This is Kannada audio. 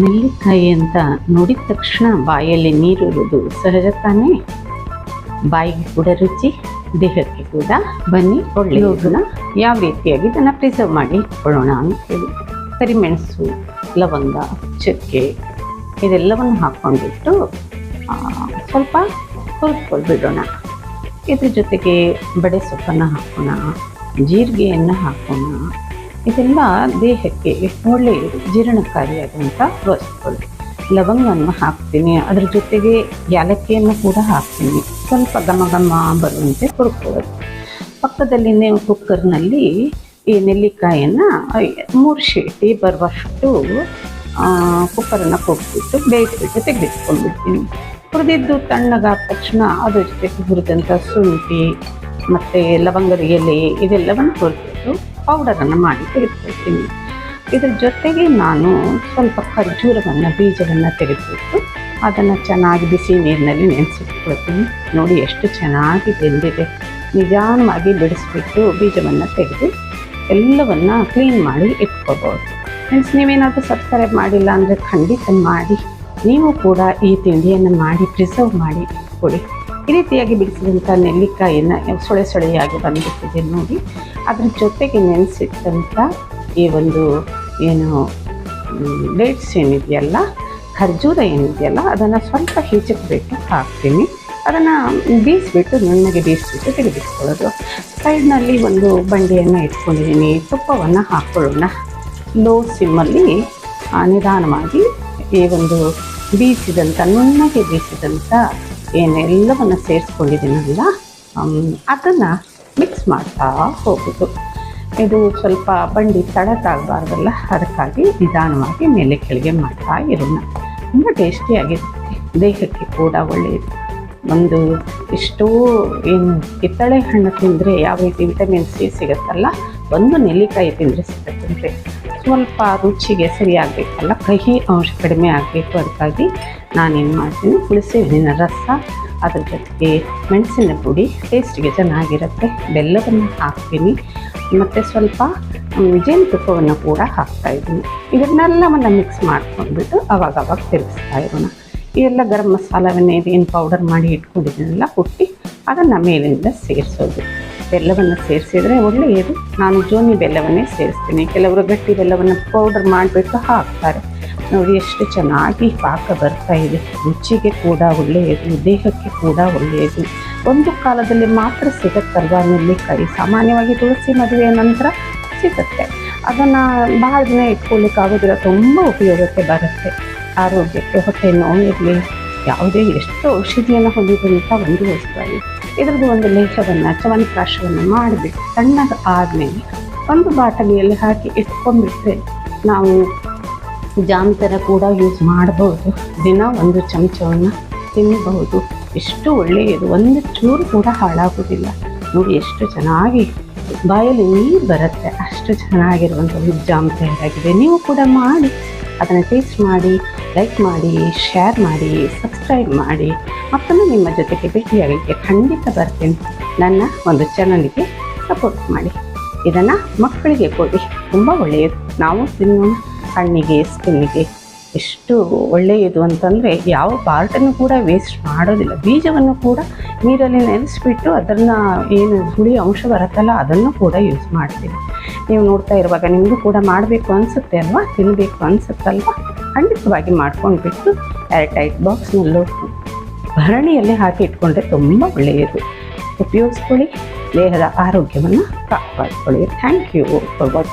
ನೆಲ್ಲಿಕಾಯಿ ಅಂತ ನೋಡಿದ ತಕ್ಷಣ ಬಾಯಲ್ಲಿ ನೀರಿರುವುದು ಸಹಜ ತಾನೇ ಬಾಯಿಗೆ ಕೂಡ ರುಚಿ ದೇಹಕ್ಕೆ ಕೂಡ. ಬನ್ನಿ ಒಳ್ಳೆಯದನ್ನ ಯಾವ ರೀತಿಯಾಗಿ ಇದನ್ನು ಪ್ರಿಸರ್ವ್ ಮಾಡಿ ಇಟ್ಕೊಳ್ಳೋಣ ಅಂತೇಳಿ. ಕರಿಮೆಣಸು ಲವಂಗ ಚಕ್ಕೆ ಇದೆಲ್ಲವನ್ನು ಹಾಕ್ಕೊಂಡ್ಬಿಟ್ಟು ಸ್ವಲ್ಪ ಹುರಿದ್ಕೊಳ್ಬಿಡೋಣ ಇದ್ರ ಜೊತೆಗೆ ಬಡೆ ಸೊಪ್ಪನ್ನು ಹಾಕೋಣ ಜೀರಿಗೆಯನ್ನು ಹಾಕೋಣ. ಇದೆಲ್ಲ ದೇಹಕ್ಕೆ ಒಳ್ಳೆಯದು ಜೀರ್ಣಕಾರಿಯಾದಂಥ ವಸ್ತುಗಳು. ಲವಂಗವನ್ನು ಹಾಕ್ತೀನಿ, ಅದ್ರ ಜೊತೆಗೆ ಏಲಕ್ಕಿಯನ್ನು ಕೂಡ ಹಾಕ್ತೀನಿ. ಸ್ವಲ್ಪ ಘಮ ಘಮ ಬರುವಂತೆ ಹುರ್ಕೊಳ್ಳೋದು. ನೀವು ಕುಕ್ಕರ್ನಲ್ಲಿ ಈ ನೆಲ್ಲಿಕಾಯನ್ನು ಮೂರು ಶೀಟಿ ಬರುವಷ್ಟು ಕುಕ್ಕರನ್ನು ಕೊಟ್ಬಿಟ್ಟು ಬೇಯಿಸ್ಬಿಟ್ಟು ತೆಗೆದಿಟ್ಕೊಂಡ್ಬಿಡ್ತೀನಿ. ಹುರಿದಿದ್ದು ತಣ್ಣಗಾದ ತಕ್ಷಣ ಅದ್ರ ಜೊತೆಗೆ ಹುರಿದಂಥ ಶುಂಠಿ, ಮತ್ತು ಲವಂಗದ ಎಲೆ, ಇದೆಲ್ಲವನ್ನು ಹುರಿದ್ಬಿಟ್ಟು ಪೌಡರನ್ನು ಮಾಡಿ ತೆಗೆದುಕೊಳ್ತೀನಿ. ಇದ್ರ ಜೊತೆಗೆ ನಾನು ಸ್ವಲ್ಪ ಖರ್ಜೂರವನ್ನು, ಬೀಜವನ್ನು ತೆಗೆದುಬಿಟ್ಟು ಅದನ್ನು ಚೆನ್ನಾಗಿ ಬಿಸಿ ನೀರಿನಲ್ಲಿ ನೆನೆಸಿಟ್ಕೊಳ್ತೀನಿ. ನೋಡಿ ಎಷ್ಟು ಚೆನ್ನಾಗಿ ಬೆಂದಿದೆ. ನಿಧಾನವಾಗಿ ಬಿಡಿಸ್ಬಿಟ್ಟು ಬೀಜವನ್ನು ತೆಗೆದು ಎಲ್ಲವನ್ನು ಕ್ಲೀನ್ ಮಾಡಿ ಇಟ್ಕೋಬೋದು. ಫ್ರೆಂಡ್ಸ್ ನೀವೇನಾದರೂ ಸಬ್ಸ್ಕ್ರೈಬ್ ಮಾಡಿಲ್ಲ ಅಂದರೆ ಖಂಡಿತ ಮಾಡಿ. ನೀವು ಕೂಡ ಈ ತಿಂಡಿಯನ್ನು ಮಾಡಿ ಪ್ರಿಸರ್ವ್ ಮಾಡಿ ಕೊಡಿ. ಈ ರೀತಿಯಾಗಿ ಬಿಡಿಸಿದಂಥ ನೆಲ್ಲಿಕಾಯಿಯನ್ನು ಸೊಳೆ ಸೊಳೆಯಾಗಿ ಬಂದಿರ್ತದೆ ನೋಡಿ. ಅದ್ರ ಜೊತೆಗೆ ನೆನೆಸಿಟ್ಟಂಥ ಈ ಒಂದು ಏನು ಡೇಟ್ಸ್ ಏನಿದೆಯಲ್ಲ, ಖರ್ಜೂರ ಏನಿದೆಯಲ್ಲ, ಅದನ್ನು ಸ್ವಲ್ಪ ಹಿಚಕ್ಬಿಟ್ಟು ಹಾಕ್ತೀನಿ. ಅದನ್ನು ಬೀಸಿಬಿಟ್ಟು ನುಣ್ಣಗೆ ಬೀಸಿಬಿಟ್ಟು ತೆಗೆದಿಟ್ಕೊಳ್ಳೋದು ಸೈಡ್ನಲ್ಲಿ ಒಂದು ಬಂಡೆಯನ್ನು ಇಟ್ಕೊಂಡಿದ್ದೀನಿ. ತುಪ್ಪವನ್ನು ಹಾಕ್ಕೊಳ್ಳೋಣ ಲೋ ಸಿಮ್ಮಲ್ಲಿ ನಿಧಾನವಾಗಿ ಈ ಒಂದು ಬೀಸಿದಂಥ, ನುಣ್ಣಗೆ ಬೀಸಿದಂಥ ಏನೆಲ್ಲವನ್ನು ಸೇರಿಸ್ಕೊಂಡಿದ್ದೀನಲ್ಲ ಅದನ್ನು ಮಿಕ್ಸ್ ಮಾಡ್ತಾ ಹೋಗೋದು. ಇದು ಸ್ವಲ್ಪ ಬಂಡಿ ತಡಕಾಗಬಾರ್ದಲ್ಲ ಅದಕ್ಕಾಗಿ ನಿಧಾನವಾಗಿ ಮೇಲೆ ಕೆಳಗೆ ಮಾಡ್ತಾ ಇರೋಣ. ತುಂಬ ಟೇಸ್ಟಿಯಾಗಿರುತ್ತೆ ದೇಹಕ್ಕೆ ಕೂಡ ಒಳ್ಳೆಯದು ಒಂದು ಎಷ್ಟೋ ಏನು ಕಿತ್ತಳೆ ಹಣ್ಣು ತಿಂದರೆ ಯಾವ ರೀತಿ ವಿಟಮಿನ್ ಸಿ ಸಿಗುತ್ತಲ್ಲ, ಒಂದು ನೆಲ್ಲಿಕಾಯಿ ತಿಂದರೆ ಸಿಗುತ್ತೆ ಸ್ವಲ್ಪ ರುಚಿಗೆ ಸರಿಯಾಗಬೇಕಲ್ಲ? ಕಹಿ ಅಂಶ ಕಡಿಮೆ ಆಗಬೇಕು ಅದಕ್ಕಾಗಿ ನಾನೇನು ಮಾಡ್ತೀನಿ? ಹುಣಸೆ ಹಣ್ಣಿನ ರಸ, ಅದ್ರ ಜೊತೆಗೆ ಮೆಣಸಿನ ಪುಡಿ ಟೇಸ್ಟಿಗೆ ಚೆನ್ನಾಗಿರುತ್ತೆ. ಬೆಲ್ಲವನ್ನು ಹಾಕ್ತೀನಿ. ಮತ್ತು ಸ್ವಲ್ಪ ಜೇನು ಜೇನುತುಪ್ಪವನ್ನು ಕೂಡ ಹಾಕ್ತಾ ಇದ್ದೀನಿ. ಇದನ್ನೆಲ್ಲವನ್ನು ಮಿಕ್ಸ್ ಮಾಡ್ಕೊಂಡ್ಬಿಟ್ಟು ಅವಾಗ ಅವಾಗ ತಿರುಗಿಸ್ತಾ ಇರೋಣ. ಇವೆಲ್ಲ ಗರಂ ಮಸಾಲವನ್ನೇ, ಏನು ಪೌಡರ್ ಮಾಡಿ ಇಟ್ಕೊಂಡಿದ್ದೀನಲ್ಲ, ಹುಟ್ಟಿ ಅದನ್ನು ಮೇಲಿಂದ ಸೇರಿಸೋದು. ಬೆಲ್ಲವನ್ನು ಸೇರಿಸಿದರೆ ಒಳ್ಳೆಯದು. ನಾನು ಜೋನಿ ಬೆಲ್ಲವನ್ನೇ ಸೇರಿಸ್ತೀನಿ. ಕೆಲವರು ಗಟ್ಟಿ ಬೆಲ್ಲವನ್ನು ಪೌಡರ್ ಮಾಡಿಬಿಟ್ಟು ಹಾಕ್ತಾರೆ. ನೋಡಿ ಎಷ್ಟು ಚೆನ್ನಾಗಿ ಪಾಕ ಬರ್ತಾ ಇದೆ. ರುಚಿಗೆ ಕೂಡ ಒಳ್ಳೆಯದು, ದೇಹಕ್ಕೆ ಕೂಡ ಒಳ್ಳೆಯದು. ಒಂದು ಕಾಲದಲ್ಲಿ ಮಾತ್ರ ಸಿಗುತ್ತಲ್ವ? ನೆಲ್ಲಿಕಾಯಿ. ಸಾಮಾನ್ಯವಾಗಿ ತುಳಸಿ ಮದುವೆಯ ನಂತರ ಸಿಗುತ್ತೆ. ಅದನ್ನು ಭಾಳ ದಿನ ಇಟ್ಕೊಳ್ಳಿಕ್ಕಾಗೋದಿಲ್ಲ ತುಂಬ ಉಪಯೋಗಕ್ಕೆ ಬರುತ್ತೆ. ಆರೋಗ್ಯಕ್ಕೆ, ಹೊಟ್ಟೆ ನೋವಿರಲಿ ಯಾವುದೇ ಎಷ್ಟು ಔಷಧಿಯನ್ನು ಹೊಂದಿದಂಥ ಒಂದು ವಸ್ತುವಾಗಿ ಇದರದ್ದು ಒಂದು ಲೇಖವನ್ನು ಚವನಪ್ರಾಶವನ್ನು ಮಾಡಬೇಕು. ಸಣ್ಣಗೆ ಆದಮೇಲೆ ಒಂದು ಬಾಟಲಿಯಲ್ಲಿ ಹಾಕಿ ಇಟ್ಕೊಂಡ್ಬಿಟ್ರೆ ನಾವು ಜಾಮ್ ಥರ ಕೂಡ ಯೂಸ್ ಮಾಡಬಹುದು ದಿನ ಒಂದು ಚಮಚವನ್ನು ತಿನ್ನಬಹುದು ಎಷ್ಟು ಒಳ್ಳೆಯದು. ಒಂದು ಚೂರು ಕೂಡ ಹಾಳಾಗೋದಿಲ್ಲ. ನೋಡಿ ಎಷ್ಟು ಚೆನ್ನಾಗಿ ಬಾಯಲ್ಲಿ ನೀರು ಬರುತ್ತೆ. ಅಷ್ಟು ಚೆನ್ನಾಗಿರುವಂಥ ಜಾಮ್ ತಯಾರಾಗಿದೆ. ನೀವು ಕೂಡ ಮಾಡಿ, ಅದನ್ನು ಟೇಸ್ಟ್ ಮಾಡಿ ಲೈಕ್ ಮಾಡಿ ಶೇರ್ ಮಾಡಿ ಸಬ್ಸ್ಕ್ರೈಬ್ ಮಾಡಿ. ಮತ್ತೊಮ್ಮೆ ನಿಮ್ಮ ಜೊತೆಗೆ ಭೇಟಿಯಾಗಲಿಕ್ಕೆ ಖಂಡಿತ ಬರ್ತೇನೆ. ನನ್ನ ಒಂದು ಚಾನಲ್ಗೆ ಸಪೋರ್ಟ್ ಮಾಡಿ. ಇದನ್ನು ಮಕ್ಕಳಿಗೆ ಕೊಡಿ. ತುಂಬ ಒಳ್ಳೆಯದು. ನಾವು ತಿನ್ನೋಣ. ಕಣ್ಣಿಗೆ ಸ್ಕಿನ್ನಿಗೆ ಎಷ್ಟು ಒಳ್ಳೆಯದು ಅಂತಂದರೆ ಯಾವ ಪಾರ್ಟನ್ನು ಕೂಡ ವೇಸ್ಟ್ ಮಾಡೋದಿಲ್ಲ. ಬೀಜವನ್ನು ಕೂಡ ನೀರಲ್ಲಿ ನೆನೆಸಿಬಿಟ್ಟು ಅದನ್ನು ಏನು ಹುಳಿ ಅಂಶ ಬರುತ್ತಲ್ಲ ಅದನ್ನು ಕೂಡ ಯೂಸ್ ಮಾಡ್ತೀವಿ. ನೀವು ನೋಡ್ತಾ ಇರುವಾಗ ನಿಮಗೂ ಕೂಡ ಮಾಡಬೇಕು ಅನಿಸುತ್ತೆ ಅಲ್ವಾ? ತಿನ್ನಬೇಕು ಅನಿಸುತ್ತಲ್ವಾ? ಖಂಡಿತವಾಗಿ ಮಾಡ್ಕೊಂಡ್ಬಿಟ್ಟು ಏರ್ ಟೈಟ್ ಬಾಕ್ಸ್ನಲ್ಲೂ ಭರಣಿಯಲ್ಲಿ ಹಾಕಿ ಇಟ್ಕೊಂಡ್ರೆ ತುಂಬ ಒಳ್ಳೆಯದು ಉಪಯೋಗಿಸ್ಕೊಳ್ಳಿ ದೇಹದ ಆರೋಗ್ಯವನ್ನು ಕಾಪಾಡ್ಕೊಳ್ಳಿ ಥ್ಯಾಂಕ್ ಯು ಫಾರ್ ವಾಚಿಂಗ್